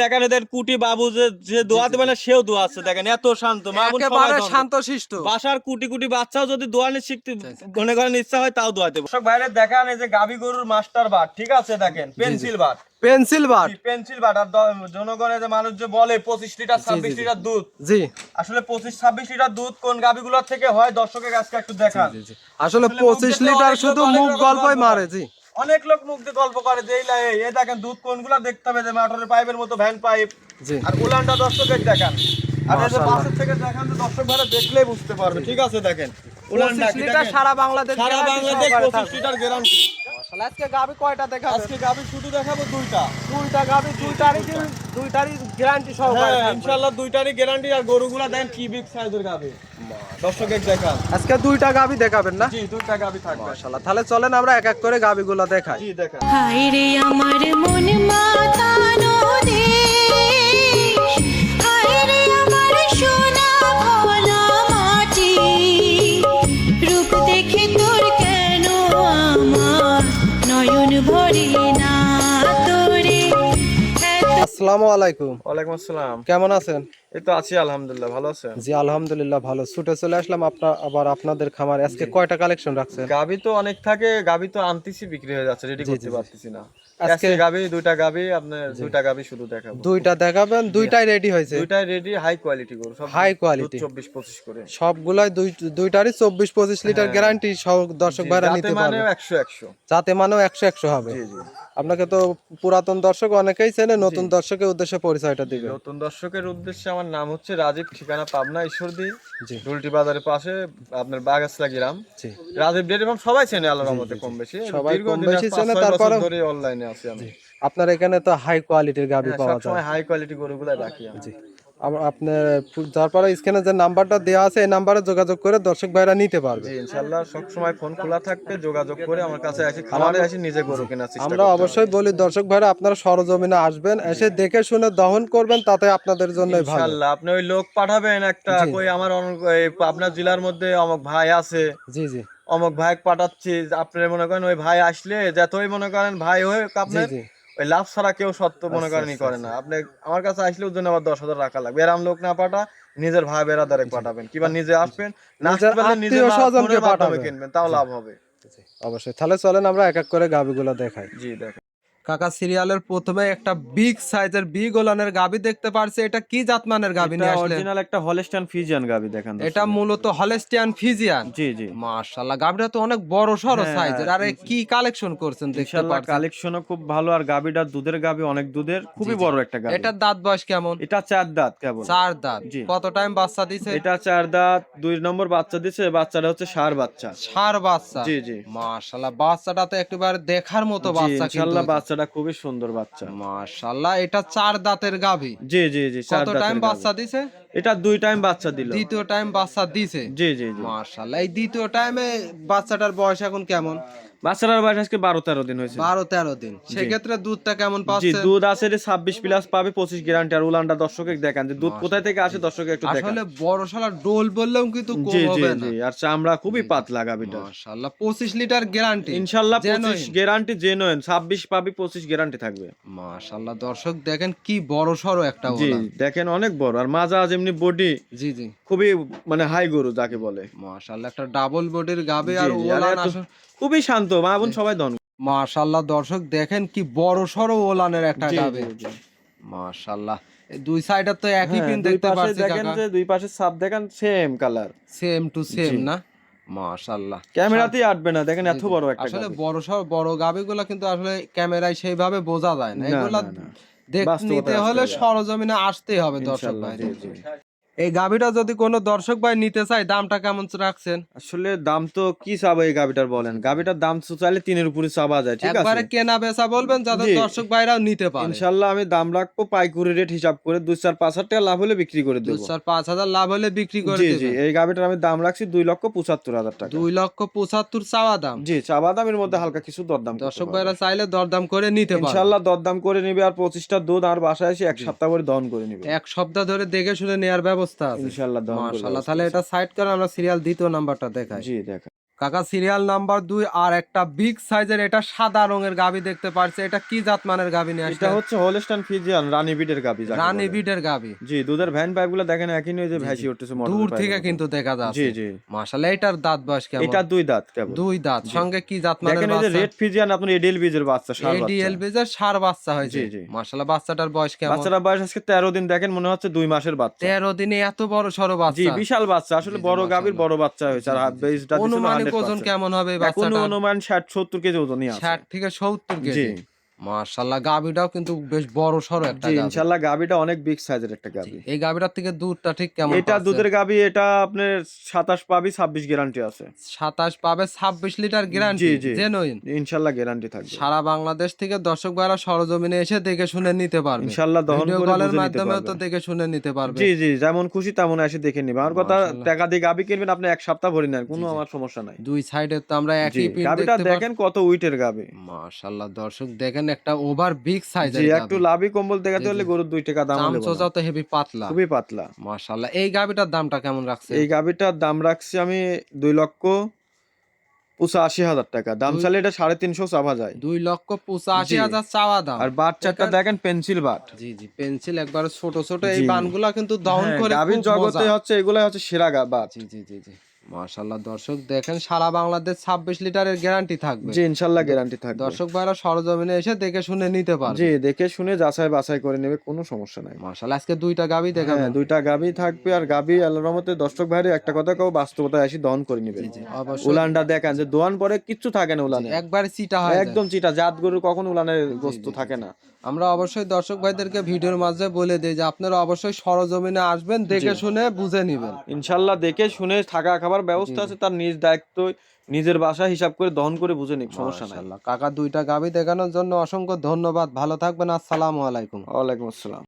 দেখেন এদের কুটি বাবু যে যে দোয়া দেবে না সেও দোয়া আছে দেখেন এত শান্ত মা বোন সবাই একেবারে ধন্য। শান্তশিষ্ট। বাসার কুটি কুটি বাচ্চাও যদি দোয়ানি শিখতে করেন ইচ্ছা হয় তাও দোয়া দেবো। বাইরে দেখান এই যে গাবি গরুর মাস্টার বাট ঠিক আছে দেখেন পেন্সিল বাট। পেন্সিল বাট। পেন্সিল বাট আর জনগণের যে মানুষ যে বলে পঁচিশ লিটার ছাব্বিশ লিটার দুধ। জি। আসলে পঁচিশ ছাব্বিশ লিটার দুধ কোন থেকে হয়? দর্শকের কাছে একটু দেখান। আসলে পঁচিশ লিটার শুধু মুখ গল্পই মারে জি। অনেক লোক মুখ দিয়ে গল্প করে যে এই দেখেন দুধ কোনগুলা? দেখতে হবে যে মোটরের পাইপের মতো ভ্যান পাইপ। আর উলানটা দর্শকের দেখান। আর এই যে পাশের থেকে দেখান তো দর্শক ভাড়া দেখলেই বুঝতে পারবে। ঠিক আছে দেখেন। উলানটা? সারা বাংলাদেশ সারা বাংলাদেশ সহকারে পঁচিশ থাকবে। লিটার গ্যারান্টি মাশাআল্লাহ, আজকে গাবি কয়টা দেখাবো? আজকে গাবি শুধু দেখাবো দুইটা। দুইটা গাবি দুইটারই দুইটারই গ্যারান্টি সহকারে হ্যাঁ। ইনশাআল্লাহ দুইটারই গ্যারান্টি আর গরুগুলা দেন কি বিগ সাইজের গাবি। দর্শকের দেখা আজকে দুইটা গাবি দেখাবেন না? জি দুইটা গাবি থাকবে। মাশাআল্লাহ তাহলে চলেন আমরা এক এক করে গাভীগুলা দেখাই। জি দেখান। হায় রে আমার মন মাতানো আসসালামু আলাইকুম। ওয়ালাইকুম আসসালাম। কেমন আছেন? এই তো আছি আলহামদুলিল্লাহ ভালো আছেন? জি আলহামদুলিল্লাহ ভালো। ছুটে চলে আসলাম আপনার আবার আপনাদের খামার। আজকে কয়টা কালেকশন রাখছেন? গাবি তো অনেক থাকে গাবি তো আনতেছি বিক্রি হয়ে যাচ্ছে রেডি করতে। পারতেছি না। আজকে- গাবি দুইটা গাবি আপনার দুইটা গাবি শুধু দেখাবো। দুইটা দেখাবেন দুইটাই রেডি হয়েছে। দুইটাই রেডি হাই কোয়ালিটি গরু সব High quality। চব্বিশ পঁচিশ করে। সবগুলাই দুই দুইটারই চব্বিশ পঁচিশ লিটার গ্যারান্টি সব দর্শক ভাইরা যাতে নিতে মানে পারবে। একশো একশো। যাতে মানেও একশো একশো হবে। জি জি। আপনাকে তো পুরাতন দর্শক অনেকেই চেনে নতুন দর্শকের উদ্দেশ্যে পরিচয়টা দিবে। নতুন দর্শকের উদ্দেশ্যে আমার নাম হচ্ছে রাজীব ঠিকানা পাবনা ঈশ্বরদী। জি। ডুলটি বাজারের পাশে আপনার বাগাসলা গ্রাম। জি। রাজীব ডেয়ারি ফার্ম সবাই চেনে আল্লাহর রহমতে কম বেশি সবাই কম বেশি চেনে, অনলাইনে আছি আমি। আপনার এখানে তো হাই কোয়ালিটির গাবি হ্যাঁ, পাওয়া যায়। হাই কোয়ালিটি গরুগুলো রাখি জি। আপনার তারপরে স্ক্রিনে যে নাম্বারটা দেওয়া আছে এই নাম্বারে যোগাযোগ করে দর্শক ভাইরা নিতে পারবে। ইনশাআল্লাহ সব সময় ফোন খোলা থাকবে যোগাযোগ করে আমার কাছে আসি। খামারে আসি নিজে গরু কেনার চেষ্টা আমরা অবশ্যই বলি দর্শক ভাইরা আপনারা সরজমিনে আসবেন এসে দেখে শুনে দহন করবেন তাতে আপনাদের জন্য ভালো। ইনশাআল্লাহ আপনি ওই লোক পাঠাবেন একটা কই আমার আপনার জেলার মধ্যে অমুক ভাই আছে। জি জি। অমুক ভাই পাঠাচ্ছি আপনি মনে করেন ওই ভাই আসলে যতই মনে করেন ভাই হয়ে জি আপনার ওই লাভ ছাড়া কেউ সত্য মনে আচ্ছা, করেন আচ্ছা, করে না। আপনি আমার কাছে আসলে ওর জন্য আবার দশ হাজার টাকা লাগবে। এরাম লোক না পাঠা নিজের ভাই বেড়াদারে পাঠাবেন কিংবা নিজে আসবেন না নিজের আসতে পাঠাবেন। কিনবেন তাও লাভ হবে। অবশ্যই। তাহলে চলেন আমরা এক এক করে গাবিগুলো দেখাই। জি দেখেন কাকা সিরিয়ালের প্রথমে একটা বিগ সাইজের বিগ ওলানের গাবি দেখতে পারছি। এটা কি জাতমানের গাবি নিয়ে আসলে অরিজিনাল একটা হলস্টাইন ফিজিয়ান গাবি দেখেন এটা মূলত হলেস্টিয়ান ফিজিয়ান জি জি। মাশাআল্লাহ গাবিটা তো অনেক বড় হ্যাঁ, সাইজের আরে কি কালেকশন করছেন দেখতে ইনশাআল্লাহ কালেকশনও খুব ভালো আর গাবিটা দুধের গাবি অনেক দুধের। খুবই বড় একটা গাবি। এটার দাঁত বয়স কেমন? এটা চার দাঁত কেবল। চার দাঁত। কত টাইম বাচ্চা দিছে? এটা চার দাঁত দুই নম্বর বাচ্চা দিছে বাচ্চাটা হচ্ছে সার বাচ্চা। সার বাচ্চা। জি জি। মাশাআল্লাহ বাচ্চাটা তো একেবারে দেখার মতো বাচ্চা ইনশাআল্লাহ বাচ্চাটা খুবই সুন্দর বাচ্চা। মাশাআল্লাহ এটা চার দাঁতের গাভী। জি জি জি চার কত দাঁতের টাইম বাচ্চা দিছে? এটা দুই টাইম বাচ্চা দিল। দ্বিতীয় টাইম বাচ্চা দিছে? জি জি জি। মাশাআল্লাহ এই দ্বিতীয় টাইমে বাচ্চাটার বয়স এখন কেমন? বাচ্চাটার বয়স আজকে বারো তেরো দিন হয়েছে। বারো তেরো দিন। সেক্ষেত্রে দুধটা কেমন পাচ্ছে? দুধ আছে ছাব্বিশ প্লাস পাবে পঁচিশ গ্যারান্টি আর উলানটা দর্শকে দেখান যে দুধ কোথায় থেকে আসে দর্শকে একটু দেখান। আসলে বড় শালা ডোল বললেও কিন্তু কম হবে না। আর চামড়া খুবই পাতলা গাবিটা মাশাআল্লাহ লিটার গ্যারান্টি ইনশাল্লাহ Genuine। পঁচিশ গ্যারান্টি জেনুইন ছাব্বিশ পাবি পঁচিশ গ্যারান্টি থাকবে। মাশাআল্লাহ দর্শক দেখেন কি বড় সড়ো একটা জি দেখেন অনেক বড় আর মাজা যেমনি বডি জি জি। খুবই মানে হাই গরু যাকে বলে। মাশাআল্লাহ একটা ডাবল বডির গাবে আর ওলান খুবই শান্ত মা বোন সবাই দন। মাশাআল্লাহ দর্শক দেখেন কি বড় সড়ো ওলানের একটা। মাশাআল্লাহ এই দুই সাইডে তো একই হ্যাঁ, পিন দেখতে পাশে পাচ্ছি দেখেন যে দুই পাশে সাপ দেখেন same colour same to same. না? মাশাআল্লাহ ক্যামেরাতেই আটবে না দেখেন এত বড় একটা আসলে বড় সড় বড় গাবিগুলো কিন্তু আসলে ক্যামেরায় সেইভাবে বোঝা যায় না। এগুলা না, না। দেখ বাস্তবতায় নিতে হলে সরজমিনে আসতেই হবে দর্শক ভাই। এই গাবিটা যদি কোনো দর্শক ভাই নিতে চায় দামটা কেমন রাখছেন? আসলে দাম তো কি চাবো এই গাবিটার বলেন? গাবিটার দাম তো চাইলে তিনের উপরে চাবা যায় ঠিক একবারে আছে? কেনা বেচা বলবেন যাতে দর্শক ভাইরাও নিতে পারে। ইনশাল্লাহ আমি দাম রাখব পাইকুরি রেট হিসাব করে দুই চার পাঁচ হাজার টাকা লাভ হলে বিক্রি করে দুই দেবো চার পাঁচ হাজার লাভ হলে বিক্রি করে জি জি এই গাবিটার আমি দাম রাখছি দুই লক্ষ পঁচাত্তর হাজার টাকা। দুই লক্ষ পঁচাত্তর চাওয়া দাম। জি চাবা দামের মধ্যে হালকা কিছু দরদাম দর্শক ভাইরা চাইলে দরদাম করে নিতে পারে ইনশাল্লাহ দরদাম করে নিবে আর পঁচিশটা দুধ আর বাসায় এসে এক সপ্তাহ করে দহন করে নিবে। এক সপ্তাহ ধরে দেখে শুনে নেওয়ার ব্যবস্থা আছে। ইনশাআল্লাহ মাশাআল্লাহ। তাহলে এটা সাইড করে আমরা সিরিয়াল দ্বিতীয় নাম্বারটা দেখাই। জি দেখা কাকা সিরিয়াল নাম্বার দুই আর একটা বিগ সাইজের এটা সাদা রঙের গাবি দেখতে পারছে। এটা কি জাতমানের গাবি নিয়ে এটা হচ্ছে হোলস্টাইন ফিজিয়ান রানী বিটের গাবি রানী। বিটের গাবি। জি দুধের ভ্যান পাইপগুলো দেখেন একই নয় যে ভাসি উঠতেছে মোটর দূর থেকে কিন্তু দেখা যাচ্ছে। জি জি। মাশাআল্লাহ এটার দাঁত বয়স কেমন? এটা দুই দাঁত কেবল। দুই দাঁত। সঙ্গে কি জাতমানের দেখেন এই যে রেড ফিজিয়ান আপনার এডিএল বীজের বাচ্চা সার বাচ্চা। এডিএল বেজের সার বাচ্চা হয়েছে। জি, জি। মাশাআল্লাহ বাচ্চাটার বয়স কেমন? বাচ্চারা বয়স আজকে তেরো দিন দেখেন মনে হচ্ছে দুই মাসের বাচ্চা। তেরো দিনে এত বড় সড়ো জি বিশাল বাচ্চা আসলে বড়। গাভীর বড় বাচ্চা হয়েছে। আর বেজটা ওজন কেমন হবে এখন বাচ্চাটা অনুমান ষাট সত্তর কেজি ওজন আছে। ষাট থেকে সত্তর কেজি। মাশাআল্লাহ গাবিটাও কিন্তু বেশ বড় সড়ো একটা জি গাভী। ইনশাল্লাহ গাভীটা অনেক বিগ সাইজের একটা গাভী। এই গাবিটার থেকে দুধটা ঠিক কেমন এটা দুধের গাভী এটা আপনার সাতাশ পাবি ছাব্বিশ গ্যারান্টি আছে। সাতাশ পাবে ছাব্বিশ লিটার গ্যারান্টি। জেনুইন ইনশাল্লাহ গ্যারান্টি থাকবে। সারা বাংলাদেশ থেকে দর্শক ভাইরা সরজমিনে এসে দেখে শুনে নিতে পারবে। ইনশাল্লাহ দহন করে কলের মাধ্যমেও তো দেখে শুনে নিতে পারবে। জি জি যেমন খুশি তেমন এসে দেখে নিবে। আমার কথা। টাকা দিয়ে গাভী কিনবেন আপনি এক সপ্তাহ ভরি নেন কোনো আমার সমস্যা নাই। দুই সাইডে তো আমরা একই পিন দেখতে দেখেন কত উইটের গাবি মাশাআল্লাহ দর্শক দেখেন একটা ওভার বিগ সাইজের জি একটু লাভই কম্বল দেখাতে হলে গরুর দুই টাকা দাম দাম হলে তো হেভি পাতলা। খুবই পাতলা। মাশাআল্লাহ। এই গাবিটার দামটা কেমন রাখছে এই গাভীটার দাম রাখছি আমি দুই লক্ষ পঁচাশি হাজার টাকা। দাম দুই- এটা সাড়ে তিনশো যায়। দুই লক্ষ পঁচাশি হাজার চাওয়া দাম। আর বাচ্চাটা দেখেন পেন্সিল বাট। জি জি পেন্সিল একবারে ছোট ছোট। এই বানগুলা কিন্তু দহন করে গাভীর জগতে হচ্ছে এগুলাই হচ্ছে সেরা গা বাট। জি জি জি জি। মাশাআল্লাহ দর্শক দেখেন সারা বাংলাদেশ ছাব্বিশ লিটারের গ্যারান্টি থাকবে। জি গ্যারান্টি থাকবে। দর্শক ভাইরা সরজমিনে এসে দেখে শুনে নিতে পারবে। জি দেখে শুনে যাচাই বাছাই করে নেবে কোনো সমস্যা নাই। মাশাআল্লাহ আজকে দুইটা গাবি হ্যাঁ দুইটা গাভী থাকবে আর গাভী আল্লাহর রহমতে দর্শক ভাইরে একটা কথা কেউ বাস্তবতা আসি দহন করে নিবে উলানটা দেখেন যে দোয়ান পরে কিচ্ছু থাকে না উলানে। একবারে চিটা হয় একদম চিটা জাত গরু কখনো উলানের বস্তু থাকে না। আমরা অবশ্যই দর্শক ভাইদেরকে ভিডিওর মাঝে বলে দিই যে আপনারা অবশ্যই সরজমিনে আসবেন দেখে শুনে বুঝে নিবেন। ইনশাল্লাহ দেখে শুনে থাকা খাবার ব্যবস্থা আছে তার নিজ দায়িত্ব নিজের বাসা হিসাব করে দহন করে বুঝে নিক সমস্যা নাই। কাকা দুইটা গাবি দেখানোর জন্য অসংখ্য ধন্যবাদ। ভালো থাকবেন আসসালামু আলাইকুম। ওয়ালাইকুম আসসালাম।